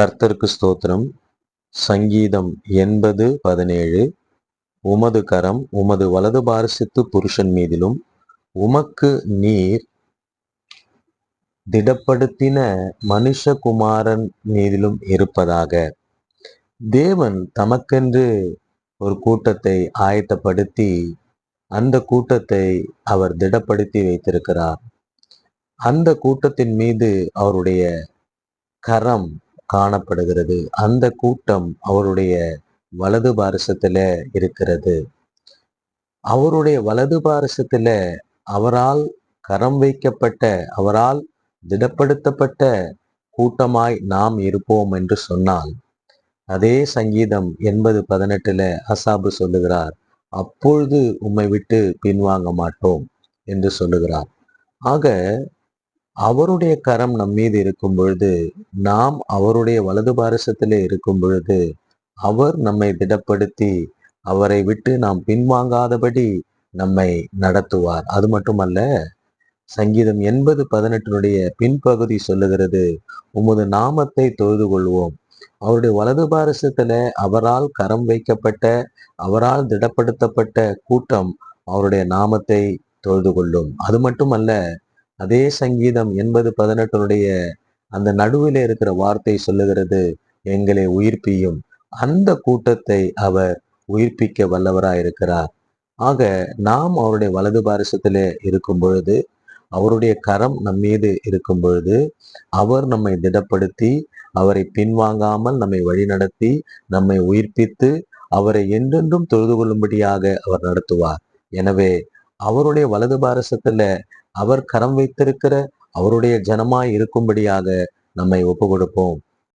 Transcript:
கர்த்தருக்கு ஸ்தோத்திரம். சங்கீதம் எண்பது பதினேழு. உமது கரம் உமது வலது பாரசித்து புருஷன் மீதிலும் உமக்கு நீர் திடப்படுத்தின மனுஷகுமாரன் மீதிலும் இருப்பதாக. தேவன் தமக்கென்று ஒரு கூட்டத்தை ஆயத்தப்படுத்தி அந்த கூட்டத்தை அவர் திடப்படுத்தி வைத்திருக்கிறார். அந்த கூட்டத்தின் மீது அவருடைய கரம் காணப்படுகிறது. அந்த கூட்டம் அவருடைய வலது பாரசத்துல இருக்கிறது. அவருடைய வலது பாரசத்துல அவரால் கரம் வைக்கப்பட்ட அவரால் திடப்படுத்தப்பட்ட கூட்டமாய் நாம் இருப்போம் என்று சொன்னால் அதே சங்கீதம் எண்பது பதினெட்டுல அசாபு சொல்லுகிறார் அப்பொழுது உம்மை விட்டு பின்வாங்க மாட்டோம் என்று சொல்லுகிறார். ஆக அவருடைய கரம் நம் மீது இருக்கும் பொழுது நாம் அவருடைய வலது பாரசத்திலே இருக்கும் பொழுது அவர் நம்மை திடப்படுத்தி அவரை விட்டு நாம் பின்வாங்காதபடி நம்மை நடத்துவார். அது மட்டுமல்ல சங்கீதம் எண்பது பதினெட்டினுடைய பின்பகுதி சொல்லுகிறது உமது நாமத்தை தொழுது கொள்வோம். அவருடைய வலது பாரசத்துல அவரால் கரம் வைக்கப்பட்ட அவரால் திடப்படுத்தப்பட்ட கூட்டம் அவருடைய நாமத்தை தொழுது கொள்ளும். அது மட்டுமல்ல அதே சங்கீதம் எண்பது பதினெட்டினுடைய அந்த நடுவில் இருக்கிற வார்த்தை சொல்லுகிறது எங்களை உயிர்ப்பியும். அந்த கூட்டத்தை அவர் உயிர்ப்பிக்க வல்லவராயிருக்கிறார் ஆக நாம் அவருடைய வலது பாரசத்திலே இருக்கும் பொழுது அவருடைய கரம் நம் மீது இருக்கும் பொழுது அவர் நம்மை திடப்படுத்தி அவரை பின்வாங்காமல் நம்மை வழிநடத்தி நம்மை உயிர்ப்பித்து அவரை என்றென்றும் தொழுது கொள்ளும்படியாக அவர் நடத்துவார். எனவே அவருடைய வலது பாரசத்துல அவர் கரம் வைத்திருக்கிற அவருடைய ஜனமாய் இருக்கும்படியாக நம்மை ஒப்பு கொடுப்போம்